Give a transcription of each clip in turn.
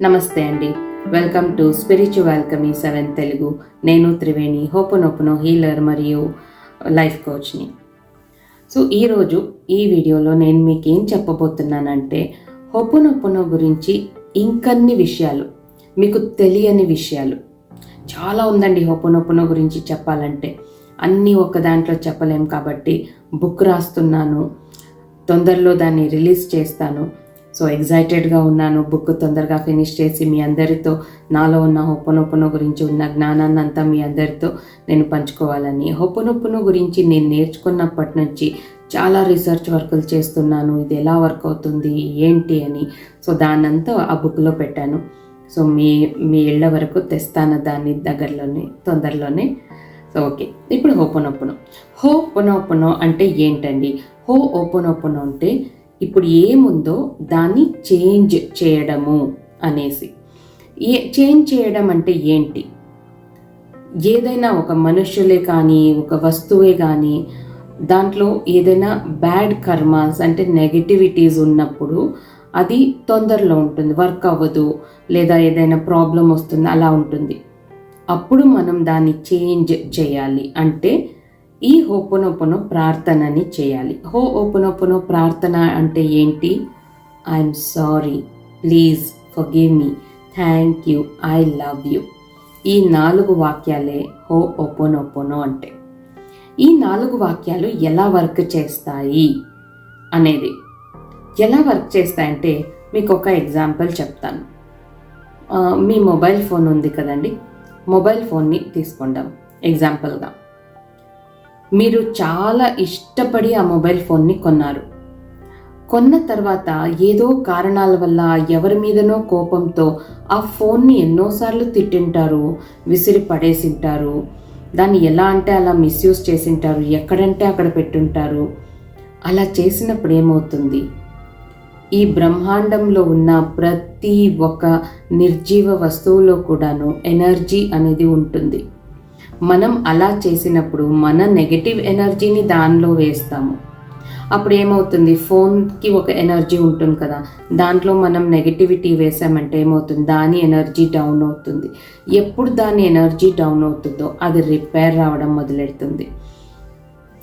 నమస్తే అండి. Welcome to spiritual Kami seven Telugu నేను త్రివేణి హోపనోపనో హీలర్ మరియు లైఫ్ కోచ్ని సో ఈరోజు ఈ వీడియోలో నేను మీకు ఏం చెప్పబోతున్నానంటే హోపనొప్పనో గురించి ఇంకన్ని విషయాలు మీకు తెలియని విషయాలు. చాలా ఉందండి హోపనొప్పనో గురించి చెప్పాలంటే. అన్నీ ఒక దాంట్లో చెప్పలేం కాబట్టి బుక్ రాస్తున్నాను తొందరలో దాన్ని రిలీజ్ చేస్తాను. సో ఎగ్జైటెడ్గా ఉన్నాను. బుక్ తొందరగా ఫినిష్ చేసి మీ అందరితో నాలో ఉన్న హొప్పనొప్పును గురించి ఉన్న జ్ఞానాన్ని అంతా మీ అందరితో నేను పంచుకోవాలని హొప్పనొప్పును గురించి నేను నేర్చుకున్నప్పటి నుంచి చాలా రీసెర్చ్ వర్కులు చేస్తున్నాను. ఇది ఎలా వర్క్ అవుతుంది? ఏంటి అని. సో దాన్నంతా ఆ బుక్లో పెట్టాను. సో మీ మీ ఇళ్ళ వరకు తెస్తాను దాన్ని దగ్గరలోనే తొందరలోనే. So okay. ఇప్పుడు హోపనొప్పును. హో పొనోపనో అంటే ఏంటండి? హో ఓపనోపనో అంటే ఇప్పుడు ఏముందో దాన్ని చేంజ్ చేయడము అనేసి. ఏ చేంజ్ చేయడం అంటే ఏంటి? ఏదైనా ఒక మనుషులే కానీ ఒక వస్తువే కానీ దాంట్లో ఏదైనా బ్యాడ్ కర్మాస్ అంటే నెగటివిటీస్ ఉన్నప్పుడు అది తొందరలో ఉంటుంది వర్క్ అవ్వదు లేదా ఏదైనా ప్రాబ్లం వస్తుంది అలా ఉంటుంది. అప్పుడు మనం దాన్ని చేంజ్ చేయాలి. అంటే ఈ హోపనోపనో ప్రార్థనని చేయాలి. హో ఓపనోపనో ప్రార్థన అంటే ఏంటి? I'm sorry. Please forgive me. Thank you. I love you. ఈ నాలుగు వాక్యాలే హో ఓపనోపనో అంటే. ఈ నాలుగు వాక్యాలు ఎలా వర్క్ చేస్తాయి అనేది. ఎలా వర్క్ చేస్తాయంటే మీకు ఒక ఎగ్జాంపుల్ చెప్తాను. మీ మొబైల్ ఫోన్ ఉంది కదండి. మొబైల్ ఫోన్ని తీసుకుందాం ఎగ్జాంపుల్గా. మీరు చాలా ఇష్టపడి ఆ మొబైల్ ఫోన్ని కొన్నారు. కొన్న తర్వాత ఏదో కారణాల వల్ల ఎవరి మీదనో కోపంతో ఆ ఫోన్ని ఎన్నోసార్లు తిట్టింటారు విసిరి పడేసింటారు. దాన్ని ఎలా అంటే అలా మిస్యూజ్ చేసింటారు ఎక్కడంటే అక్కడ పెట్టుంటారు. అలా చేసినప్పుడు ఏమవుతుంది? ఈ బ్రహ్మాండంలో ఉన్న ప్రతి ఒక్క నిర్జీవ వస్తువులో కూడాను ఎనర్జీ అనేది ఉంటుంది. మనం అలా చేసినప్పుడు మన నెగటివ్ ఎనర్జీని దానిలో వేస్తాము. అప్పుడు ఏమవుతుంది? ఫోన్కి ఒక ఎనర్జీ ఉంటుంది కదా. దాంట్లో మనం నెగటివిటీ వేసామంటే ఏమవుతుంది? దాని ఎనర్జీ డౌన్ అవుతుంది. ఎప్పుడు దాని ఎనర్జీ డౌన్ అవుతుందో అది రిపేర్ రావడం మొదలెడుతుంది.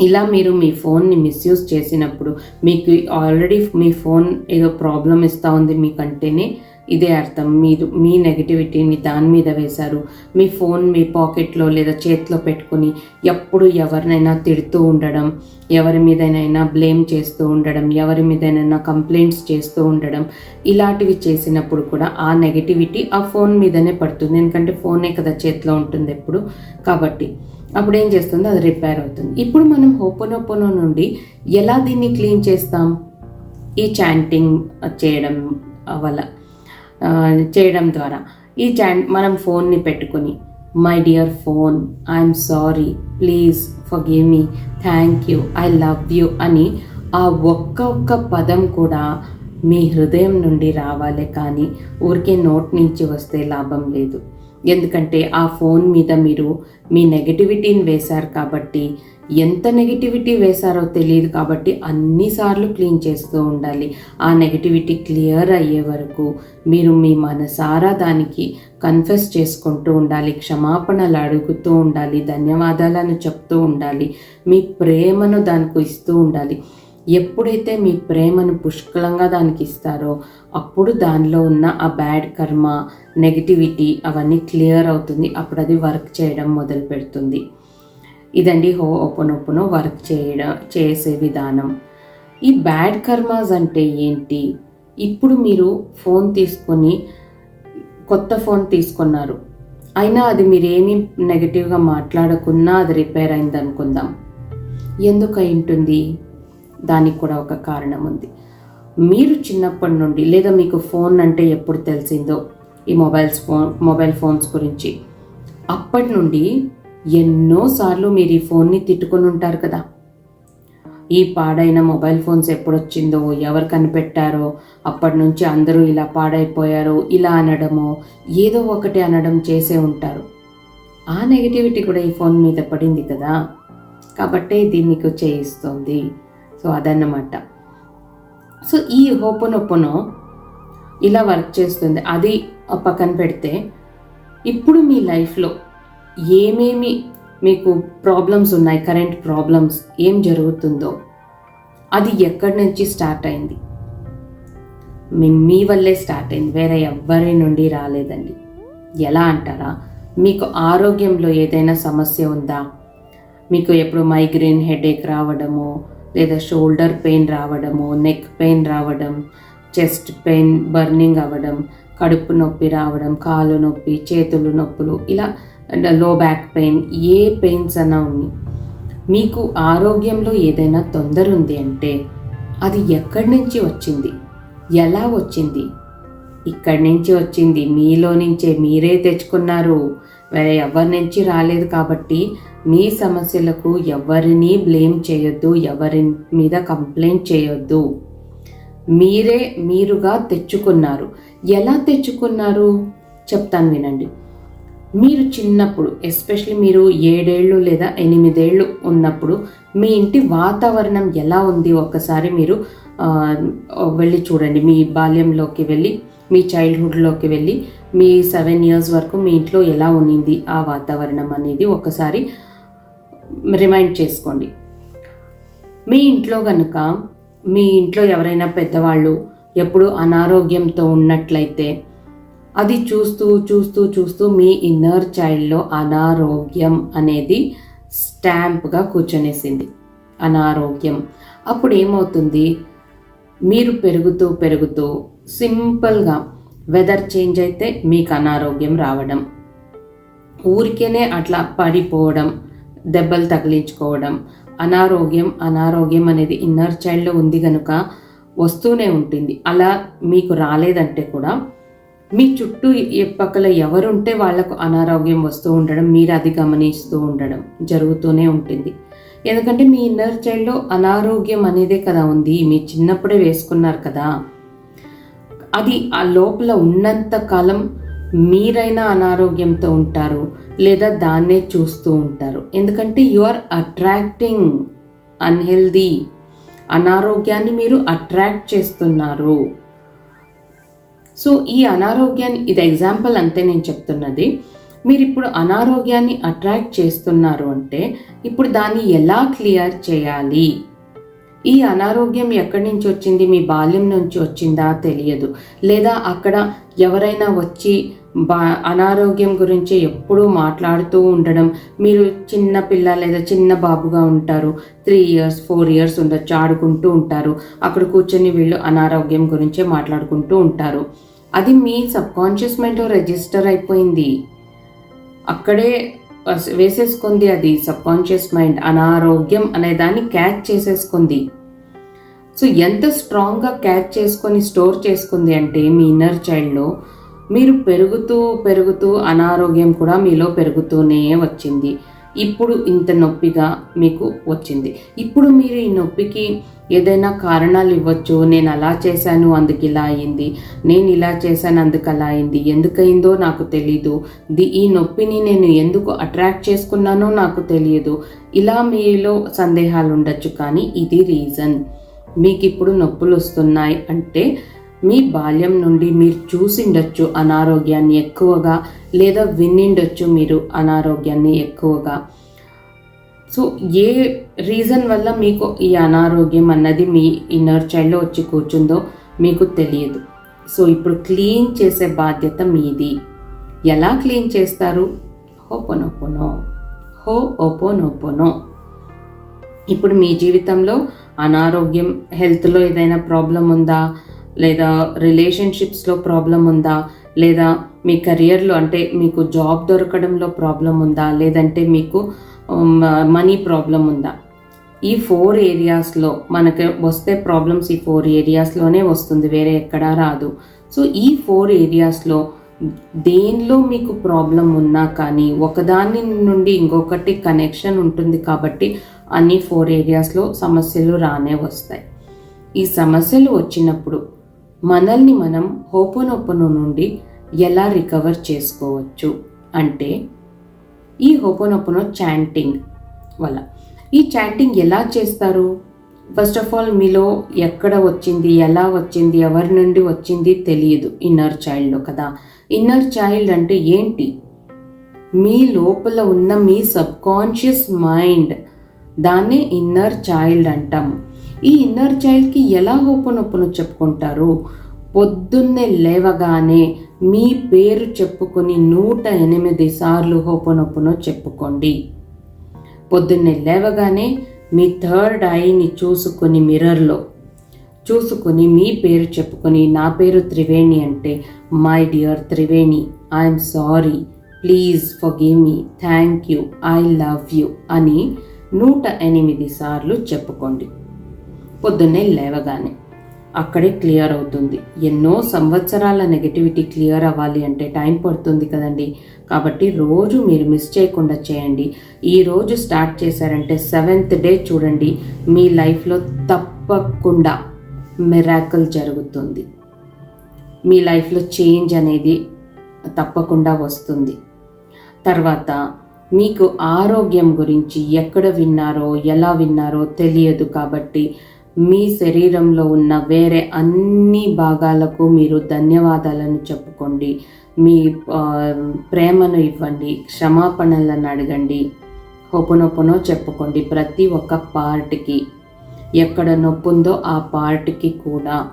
ఇలా మీరు మీ ఫోన్ని మిస్యూజ్ చేసినప్పుడు మీకు ఆల్రెడీ మీ ఫోన్ ఏదో ప్రాబ్లం ఇస్తూ ఉంది మీకంటేనే ఇదే అర్థం. మీరు మీ నెగిటివిటీని దాని మీద వేశారు. మీ ఫోన్ మీ పాకెట్లో లేదా చేతిలో పెట్టుకుని ఎప్పుడు ఎవరినైనా తిడుతూ ఉండడం ఎవరి మీదనైనా బ్లేమ్ చేస్తూ ఉండడం ఎవరి మీదనైనా కంప్లైంట్స్ చేస్తూ ఉండడం ఇలాంటివి చేసినప్పుడు కూడా ఆ నెగటివిటీ ఆ ఫోన్ మీదనే పడుతుంది. ఎందుకంటే ఫోనే కదా చేతిలో ఉంటుంది ఎప్పుడు. కాబట్టి అప్పుడు ఏం చేస్తుంది? అది రిపేర్ అవుతుంది. ఇప్పుడు మనం హోపనోపనో నుండి ఎలా దీన్ని క్లీన్ చేస్తాం? ఈ చాంటింగ్ చేయడం వల్ల. చేయడం ద్వారా. ఈ చాంట్ మనం ఫోన్ని పెట్టుకొని my dear phone I'm sorry please forgive me thank you I love you అని ఆ ఒక్క ఒక్క పదం కూడా మీ హృదయం నుండి రావాలి కానీ ఊరికే నోట్ నుంచి వస్తే లాభం లేదు. ఎందుకంటే ఆ ఫోన్ మీద మీరు మీ నెగటివిటీని వేశారు కాబట్టి ఎంత నెగటివిటీ వేశారో తెలియదు కాబట్టి అన్నిసార్లు క్లీన్ చేస్తూ ఉండాలి. ఆ నెగిటివిటీ క్లియర్ అయ్యే వరకు మీరు మీ మనసారా దానికి కన్ఫెస్ చేసుకుంటూ ఉండాలి. క్షమాపణలు అడుగుతూ ఉండాలి. ధన్యవాదాలను చెప్తూ ఉండాలి. మీ ప్రేమను దానికి ఇస్తూ ఉండాలి. ఎప్పుడైతే మీ ప్రేమను పుష్కలంగా దానికి ఇస్తారో అప్పుడు దానిలో ఉన్న ఆ బ్యాడ్ కర్మ నెగటివిటీ అవన్నీ క్లియర్ అవుతుంది. అప్పుడు అది వర్క్ చేయడం మొదలు పెడుతుంది ఇదండి హో ఓపెన్ వర్క్ చేయడం చేసే విధానం. ఈ బ్యాడ్ కర్మాస్ అంటే ఏంటి? ఇప్పుడు మీరు ఫోన్ తీసుకొని కొత్త ఫోన్ తీసుకున్నారు. అయినా అది మీరేమీ నెగటివ్గా మాట్లాడకున్నా అది రిపేర్ అయింది అనుకుందాం ఎందుకు ఉంటుంది దానికి కూడా ఒక కారణం ఉంది. మీరు చిన్నప్పటి నుండి లేదా మీకు ఫోన్ అంటే ఎప్పుడు తెలిసిందో? ఈ మొబైల్స్ ఫోన్ మొబైల్ ఫోన్స్ గురించి. అప్పటి నుండి ఎన్నోసార్లు మీరు ఈ ఫోన్ని తిట్టుకొని ఉంటారు కదా. ఈ పాడైన మొబైల్ ఫోన్స్ ఎప్పుడు వచ్చిందో ఎవరు కనిపెట్టారో అప్పటి నుంచి అందరూ ఇలా పాడైపోయారో ఇలా అనడమో ఏదో ఒకటి అనడం చేసే ఉంటారు. ఆ నెగిటివిటీ కూడా ఈ ఫోన్ మీద పడింది కదా. కాబట్టే ఇది మీకు చేయిస్తుంది. సో అదన్నమాట. సో ఈ హోపనొప్పనో ఇలా వర్క్ చేస్తుంది. అది పక్కన పెడితే ఇప్పుడు మీ లైఫ్లో ఏమేమి మీకు ప్రాబ్లమ్స్ ఉన్నాయి కరెంట్ ప్రాబ్లమ్స్ ఏం జరుగుతుందో అది ఎక్కడి నుంచి స్టార్ట్ అయింది? మీ మీ వల్లే స్టార్ట్ అయింది వేరే ఎవ్వరి నుండి రాలేదండి. ఎలా అంటారా? మీకు ఆరోగ్యంలో ఏదైనా సమస్య ఉందా? మీకు ఎప్పుడు మైగ్రేన్ హెడేక్ రావడము లేదా షోల్డర్ పెయిన్ రావడము నెక్ పెయిన్ రావడం చెస్ట్ పెయిన్ బర్నింగ్ అవ్వడం కడుపు నొప్పి రావడం కాలు నొప్పి చేతులు నొప్పులు ఇలా లో బ్యాక్ పెయిన్ ఏ పెయిన్స్ అన్నా ఉన్నాయి మీకు ఆరోగ్యంలో ఏదైనా తొందర ఉంది అంటే అది ఎక్కడి నుంచి వచ్చింది? ఎలా వచ్చింది? ఇక్కడి నుంచి వచ్చింది. మీలో నుంచే మీరే తెచ్చుకున్నారు. వేరే ఎవరి నుంచి రాలేదు కాబట్టి మీ సమస్యలకు ఎవరిని బ్లేమ్ చేయొద్దు ఎవరి మీద కంప్లైంట్ చేయొద్దు. మీరే మీరుగా తెచ్చుకున్నారు. ఎలా తెచ్చుకున్నారు? చెప్తాను వినండి. మీరు చిన్నప్పుడు ఎస్పెషలీ మీరు ఏడేళ్ళు లేదా ఎనిమిదేళ్ళు ఉన్నప్పుడు మీ ఇంటి వాతావరణం ఎలా ఉంది? ఒక్కసారి మీరు వెళ్ళి చూడండి. మీ బాల్యంలోకి వెళ్ళి మీ చైల్డ్హుడ్లోకి వెళ్ళి మీ సెవెన్ ఇయర్స్ వరకు మీ ఇంట్లో ఎలా ఉన్నింది ఆ వాతావరణం అనేది ఒకసారి రిమైండ్ చేసుకోండి. మీ ఇంట్లో కనుక మీ ఇంట్లో ఎవరైనా పెద్దవాళ్ళు ఎప్పుడు అనారోగ్యంతో ఉన్నట్లయితే అది చూస్తూ చూస్తూ చూస్తూ మీ ఇన్నర్ చైల్డ్లో అనారోగ్యం అనేది స్టాంప్గా కూర్చొనేసింది. అనారోగ్యం. అప్పుడు ఏమవుతుంది? మీరు పెరుగుతూ పెరుగుతూ సింపుల్గా వెదర్ చేంజ్ అయితే మీకు అనారోగ్యం రావడం. ఊరికేనే అట్లా పడిపోవడం దెబ్బలు తగిలించుకోవడం. అనారోగ్యం అనారోగ్యం అనేది ఇన్నర్ చైల్డ్లో ఉంది కనుక వస్తూనే ఉంటుంది. అలా మీకు రాలేదంటే కూడా మీ చుట్టూ పక్కల ఎవరుంటే వాళ్ళకు అనారోగ్యం వస్తూ ఉండడం మీరు అది గమనిస్తూ ఉండడం జరుగుతూనే ఉంటుంది. ఎందుకంటే మీ ఇన్నర్ చైల్డ్లో అనారోగ్యం అనేదే కదా ఉంది. మీ చిన్నప్పుడే వేసుకున్నారు కదా. అది ఆ లోపల ఉన్నంత కాలం మీరైనా అనారోగ్యంతో ఉంటారు లేదా దాన్నే చూస్తూ ఉంటారు. ఎందుకంటే యు ఆర్ అట్రాక్టింగ్ అన్హెల్దీ అనారోగ్యాన్ని మీరు అట్రాక్ట్ చేస్తున్నారు. సో ఈ అనారోగ్యాన్ని ఇది ఎగ్జాంపుల్ అంతే నేను చెప్తున్నది మీరు ఇప్పుడు అనారోగ్యాన్ని అట్రాక్ట్ చేస్తున్నారు అంటే ఇప్పుడు దాన్ని ఎలా క్లియర్ చేయాలి? ఈ అనారోగ్యం ఎక్కడి నుంచి వచ్చింది? మీ బాల్యం నుంచి వచ్చిందా తెలియదు. లేదా అక్కడ ఎవరైనా వచ్చి బా అనారోగ్యం గురించి ఎప్పుడూ మాట్లాడుతూ ఉండడం మీరు చిన్న పిల్ల లేదా చిన్న బాబుగా ఉంటారు త్రీ ఇయర్స్ ఫోర్ ఇయర్స్ ఉండొచ్చు ఆడుకుంటూ ఉంటారు అక్కడ కూర్చొని వీళ్ళు అనారోగ్యం గురించే మాట్లాడుకుంటూ ఉంటారు. అది మీ సబ్కాన్షియస్ మైండ్లో రిజిస్టర్ అయిపోయింది. అక్కడే వేసేసుకుంది అది సబ్కాన్షియస్ మైండ్. అనారోగ్యం అనే దాన్ని క్యాచ్ చేసేసుకుంది. సో ఎంత స్ట్రాంగ్గా క్యాచ్ చేసుకొని స్టోర్ చేసుకుంది అంటే మీ ఇన్నర్ చైల్డ్లో మీరు పెరుగుతూ పెరుగుతూ అనారోగ్యం కూడా మీలో పెరుగుతూనే వచ్చింది. ఇప్పుడు ఇంత నొప్పిగా మీకు వచ్చింది. ఇప్పుడు మీరు ఈ నొప్పికి ఏదైనా కారణాలు ఇవ్వచ్చు నేను అలా చేశాను అందుకు ఇలా అయింది నేను ఇలా చేశాను అందుకు అలా అయింది ఎందుకయిందో నాకు తెలీదు. ది ఈ నొప్పిని నేను ఎందుకు అట్రాక్ట్ చేసుకున్నానో నాకు తెలియదు. ఇలా మీలో సందేహాలు ఉండొచ్చు కానీ ఇది రీజన్. మీకు ఇప్పుడు నొప్పులు వస్తున్నాయి అంటే మీ బాల్యం నుండి మీరు చూసిండొచ్చు అనారోగ్యాన్ని ఎక్కువగా లేదా విన్నిండొచ్చు మీరు అనారోగ్యాన్ని ఎక్కువగా. సో ఏ రీజన్ వల్ల మీకు ఈ అనారోగ్యం అన్నది మీ ఇన్నర్ చైల్డ్లో వచ్చి కూర్చుందో మీకు తెలియదు. సో ఇప్పుడు క్లీన్ చేసే బాధ్యత మీది. ఎలా క్లీన్ చేస్తారు? హోపోనోపోనో హో ఓపోనోపోనో ఇప్పుడు మీ జీవితంలో అనారోగ్యం హెల్త్లో ఏదైనా ప్రాబ్లం ఉందా? లేదా రిలేషన్షిప్స్లో ప్రాబ్లం ఉందా? లేదా మీ కెరియర్లో అంటే మీకు జాబ్ దొరకడంలో ప్రాబ్లం ఉందా? లేదంటే మీకు మనీ ప్రాబ్లం ఉందా? ఈ ఫోర్ ఏరియాస్లో మనకి వస్తే ప్రాబ్లమ్స్ ఈ ఫోర్ ఏరియాస్లోనే వస్తుంది వేరే ఎక్కడా రాదు. సో ఈ ఫోర్ ఏరియాస్లో దేనిలో మీకు ప్రాబ్లం ఉన్నా కానీ ఒకదాని నుండి ఇంకొకటి కనెక్షన్ ఉంటుంది కాబట్టి అన్ని ఫోర్ ఏరియాస్లో సమస్యలు రానే వస్తాయి. ఈ సమస్యలు వచ్చినప్పుడు మనల్ని మనం హోపోనొప్పను నుండి ఎలా రికవర్ చేసుకోవచ్చు? అంటే ఈ హోపోనొప్పనో చాంటింగ్ వల్ల ఈ చాంటింగ్ ఎలా చేస్తారు? ఫస్ట్ ఆఫ్ ఆల్ మీలో ఎక్కడ వచ్చింది ఎలా వచ్చింది ఎవరి నుండి వచ్చింది తెలియదు ఇన్నర్ చైల్డ్లో కదా. ఇన్నర్ చైల్డ్ అంటే ఏంటి? మీ లోపల ఉన్న మీ సబ్కాన్షియస్ మైండ్ దాన్నే ఇన్నర్ చైల్డ్ అంటాము. ఈ ఇన్నర్ చైల్డ్కి ఎలా హోపనొప్పును చెప్పుకుంటారు? పొద్దున్నే లేవగానే మీ పేరు చెప్పుకొని నూట ఎనిమిది సార్లు హోపనొప్పును చెప్పుకోండి. పొద్దున్నే లేవగానే మీ థర్డ్ ఐని చూసుకొని మిర్రర్లో చూసుకొని మీ పేరు చెప్పుకొని నా పేరు త్రివేణి అంటే my dear Triveni I'm sorry please forgive me thank you I love you అని నూట ఎనిమిది సార్లు చెప్పుకోండి. పొద్దున్నే లేవగానే. అక్కడే క్లియర్ అవుతుంది. ఎన్నో సంవత్సరాల నెగటివిటీ క్లియర్ అవ్వాలి అంటే టైం పడుతుంది కదండి. కాబట్టి రోజు మీరు మిస్ చేయకుండా చేయండి. ఈ రోజు స్టార్ట్ చేశారంటే సెవెంత్ డే చూడండి. మీ లైఫ్లో తప్పకుండా మిరాకల్ జరుగుతుంది. మీ లైఫ్లో చేంజ్ అనేది తప్పకుండా వస్తుంది. తర్వాత మీకు ఆరోగ్యం గురించి ఎక్కడ విన్నారో ఎలా విన్నారో తెలియదు కాబట్టి మీ శరీరంలో ఉన్న వేరే అన్ని భాగాలకు మీరు ధన్యవాదాలను చెప్పుకోండి. మీ ప్రేమను ఇవ్వండి. క్షమాపణలను అడగండి. హొప్పునొప్పునో చెప్పుకోండి ప్రతి ఒక్క పార్ట్కి. ఎక్కడ నొప్పి ఉందో ఆ పార్ట్కి కూడా.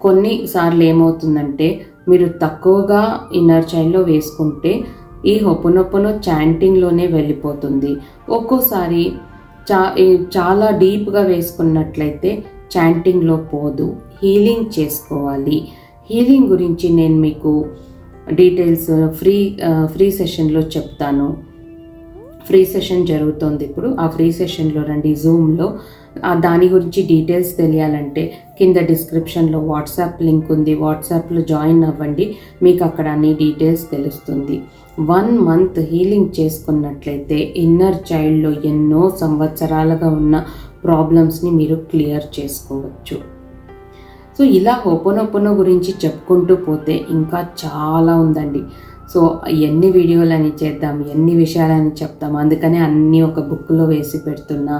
కొన్నిసార్లు ఏమవుతుందంటే మీరు తక్కువగా ఇన్నర్ చైన్లో వేసుకుంటే ఈ హొప్పునొప్పును చాంటింగ్లోనే వెళ్ళిపోతుంది. ఒక్కోసారి చా చాలా డీప్గా వేసుకున్నట్లయితే చాంటింగ్లో పోదు. హీలింగ్ చేసుకోవాలి. హీలింగ్ గురించి నేను మీకు డీటెయిల్స్ ఫ్రీ ఫ్రీ సెషన్లో చెప్తాను. ఫ్రీ సెషన్ జరుగుతుంది ఇప్పుడు. ఆ ఫ్రీ సెషన్లో రండి జూమ్లో దాని గురించి డీటెయిల్స్ తెలియాలంటే కింద డిస్క్రిప్షన్లో వాట్సాప్ లింక్ ఉంది. వాట్సాప్లో జాయిన్ అవ్వండి. మీకు అక్కడ అన్ని డీటెయిల్స్ తెలుస్తుంది. వన్ మంత్ హీలింగ్ చేసుకున్నట్లయితే ఇన్నర్ చైల్డ్లో ఎన్నో సంవత్సరాలుగా ఉన్న ప్రాబ్లమ్స్ని మీరు క్లియర్ చేసుకోవచ్చు. సో ఇలా హోపోనోపోనో గురించి చెప్పుకుంటూ పోతే ఇంకా చాలా ఉందండి. సో ఎన్ని వీడియోలని చేద్దాం ఎన్ని విషయాలని చెప్తాం అందుకనే అన్నీ ఒక బుక్లో వేసి పెడుతున్నా.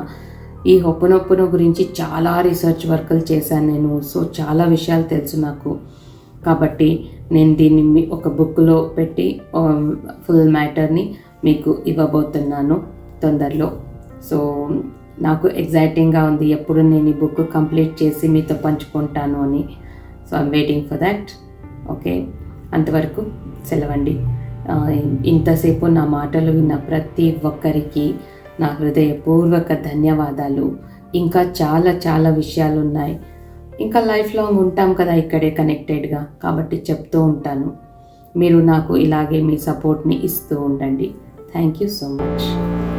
ఈ హొప్పనొప్పున గురించి చాలా రీసెర్చ్ వర్కులు చేశాను నేను. సో చాలా విషయాలు తెలుసు నాకు. కాబట్టి నేను దీన్ని ఒక బుక్లో పెట్టి ఫుల్ మ్యాటర్ని మీకు ఇవ్వబోతున్నాను తొందరలో. సో నాకు ఎగ్జైటింగ్గా ఉంది ఎప్పుడు నేను ఈ బుక్ కంప్లీట్ చేసి మీతో పంచుకుంటాను అని. So I'm waiting for that. Okay? అంతవరకు సెలవండి. ఇంతసేపు నా మాటలు విన్న ప్రతి ఒక్కరికి నా హృదయపూర్వక ధన్యవాదాలు. ఇంకా చాలా చాలా విషయాలు ఉన్నాయి ఇంకా లైఫ్ లాంగ్ ఉంటాం కదా ఇక్కడే కనెక్టెడ్గా. కాబట్టి చెప్తూ ఉంటాను. మీరు నాకు ఇలాగే మీ సపోర్ట్ని ఇస్తూ ఉండండి. Thank you so much.